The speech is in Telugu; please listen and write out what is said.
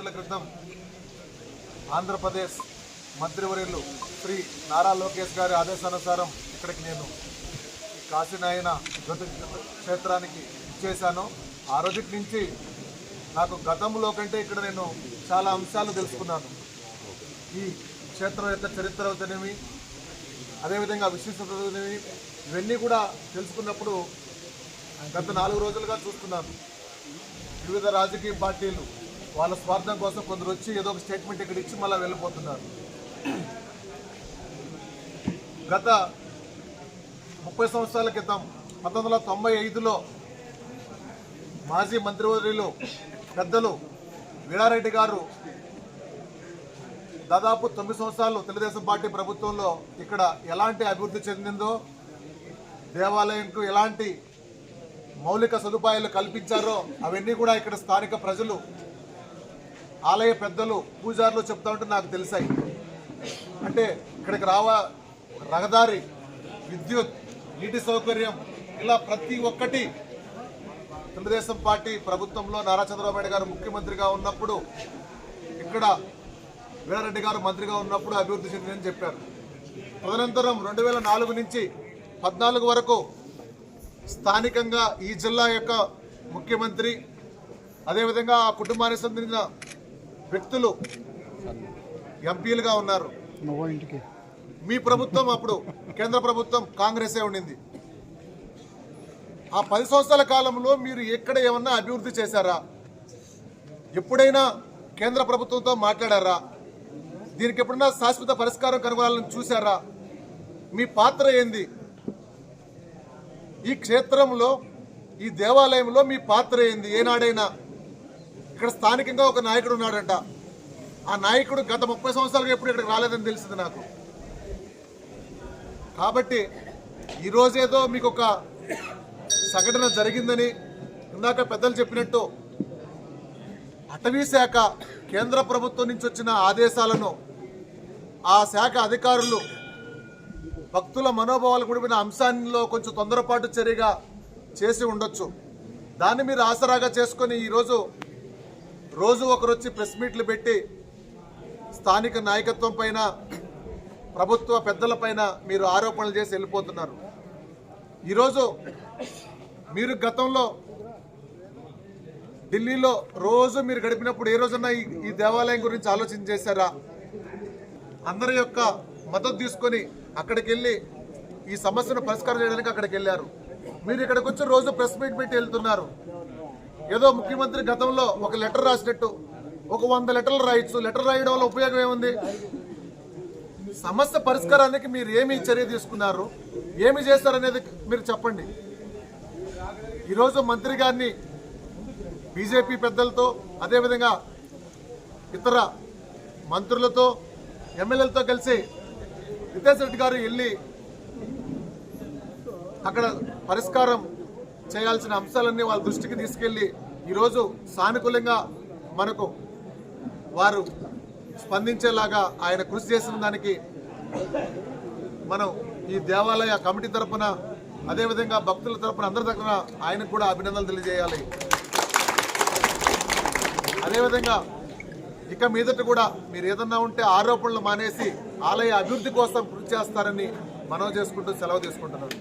రోజుల క్రితం ఆంధ్రప్రదేశ్ మంత్రివర్యులు శ్రీ నారా లోకేష్ గారి ఆదేశానుసారం ఇక్కడికి నేను కాశీనాయన జ్యోతి క్షేత్రానికి ఇచ్చేశాను ఆ రోజుటి నుంచి నాకు గతంలో కంటే ఇక్కడ నేను చాలా అంశాలు తెలుసుకున్నాను. ఈ క్షేత్రం యొక్క చరిత్ర అవుతనేమి అదేవిధంగా విశిష్టత ఇవన్నీ కూడా తెలుసుకున్నప్పుడు గత నాలుగు రోజులుగా చూస్తున్నాను. వివిధ రాజకీయ పార్టీలు వాళ్ళ స్వార్థం కోసం కొందరు వచ్చి ఏదో ఒక స్టేట్మెంట్ ఇక్కడ ఇచ్చి మళ్ళీ వెళ్ళిపోతున్నారు. గత ముప్పై సంవత్సరాల క్రితం పంతొమ్మిది వందల తొంభై ఐదులో మాజీ మంత్రివర్యులు పెద్దలు వీరారెడ్డి గారు దాదాపు తొమ్మిది సంవత్సరాలు తెలుగుదేశం పార్టీ ప్రభుత్వంలో ఇక్కడ ఎలాంటి అభివృద్ధి చెందిందో దేవాలయంకు ఎలాంటి మౌలిక సదుపాయాలు కల్పించారో అవన్నీ కూడా ఇక్కడ స్థానిక ప్రజలు ఆలయ పెద్దలు పూజారులు చెప్తా ఉంటే నాకు తెలిసాయి. అంటే ఇక్కడికి రావా రహదారి విద్యుత్ నీటి సౌకర్యం ఇలా ప్రతి ఒక్కటి తెలుగుదేశం పార్టీ ప్రభుత్వంలో నారా చంద్రబాబు నాయుడు గారు ముఖ్యమంత్రిగా ఉన్నప్పుడు ఇక్కడ వీరారెడ్డి గారు మంత్రిగా ఉన్నప్పుడు అభివృద్ధి చెందిందని చెప్పారు. తదనంతరం రెండు వేల నాలుగు నుంచి పద్నాలుగు వరకు స్థానికంగా ఈ జిల్లా యొక్క ముఖ్యమంత్రి అదేవిధంగా ఆ కుటుంబానికి సంబంధించిన వ్యక్తులు ఎంపీలుగా ఉన్నారు. మీ ప్రభుత్వం అప్పుడు కేంద్ర ప్రభుత్వం కాంగ్రెసే ఉండింది. ఆ పది సంవత్సరాల కాలంలో మీరు ఎక్కడ ఏమన్నా అభివృద్ధి చేశారా? ఎప్పుడైనా కేంద్ర ప్రభుత్వంతో మాట్లాడారా? దీనికి ఎప్పుడన్నా శాశ్వత పరిష్కారం కనుగొనాలని చూశారా? మీ పాత్ర ఏంది? ఈ క్షేత్రంలో ఈ దేవాలయంలో మీ పాత్ర ఏంది? ఏనాడైనా ఇక్కడ స్థానికంగా ఒక నాయకుడు ఉన్నాడంట. ఆ నాయకుడు గత ముప్పై సంవత్సరాలుగా ఎప్పుడు ఇక్కడికి రాలేదని తెలిసింది నాకు. కాబట్టి ఈరోజేదో మీకు ఒక సంఘటన జరిగిందని ఇందాక పెద్దలు చెప్పినట్టు అటవీ శాఖ కేంద్ర ప్రభుత్వం నుంచి వచ్చిన ఆదేశాలను ఆ శాఖ అధికారులు భక్తుల మనోభావాలు కూడిపోయిన అంశాల్లో కొంచెం తొందరపాటు చర్యగా చేసి ఉండొచ్చు. దాన్ని మీరు ఆసరాగా చేసుకొని ఈరోజు రోజు ఒకరు వచ్చి ప్రెస్ మీట్లు పెట్టి స్థానిక నాయకత్వం పైన ప్రభుత్వ పెద్దల పైన మీరు ఆరోపణలు చేసి వెళ్ళిపోతున్నారు. ఈరోజు మీరు గతంలో ఢిల్లీలో రోజు మీరు గడిపినప్పుడు ఏ రోజన్నా ఈ ఈ దేవాలయం గురించి ఆలోచన చేశారా? అందరి యొక్క మద్దతు తీసుకొని అక్కడికి వెళ్ళి ఈ సమస్యను పరిష్కారం చేయడానికి అక్కడికి వెళ్ళారు మీరు ఇక్కడికి వచ్చి రోజు ప్రెస్ మీట్ పెట్టి వెళ్తున్నారు. ఏదో ముఖ్యమంత్రి గతంలో ఒక లెటర్ రాసినట్టు ఒక వంద లెటర్లు రాయొచ్చు. లెటర్ రాయడం వల్ల ఉపయోగం ఏముంది? సమస్య పరిష్కారానికి మీరు ఏమి చర్య తీసుకున్నారు? ఏమి చేస్తారనేది మీరు చెప్పండి. ఈరోజు మంత్రి గారిని బీజేపీ పెద్దలతో అదేవిధంగా ఇతర మంత్రులతో ఎమ్మెల్యేలతో కలిసి రితేష్ రెడ్డి గారు వెళ్ళి అక్కడ పరిష్కారం చేయాల్సిన అంశాలన్నీ వాళ్ళ దృష్టికి తీసుకెళ్ళి ఈరోజు సానుకూలంగా మనకు వారు స్పందించేలాగా ఆయన కృషి చేసిన దానికి మనం ఈ దేవాలయ కమిటీ తరఫున అదేవిధంగా భక్తుల తరపున అందరి తరపున ఆయనకు కూడా అభినందనలు తెలియజేయాలి. అదేవిధంగా ఇక మీదట కూడా మీరు ఏదన్నా ఉంటే ఆరోపణలు మానేసి ఆలయ అభివృద్ధి కోసం కృషి చేస్తారని మనవి చేసుకుంటూ సెలవు తీసుకుంటున్నాను.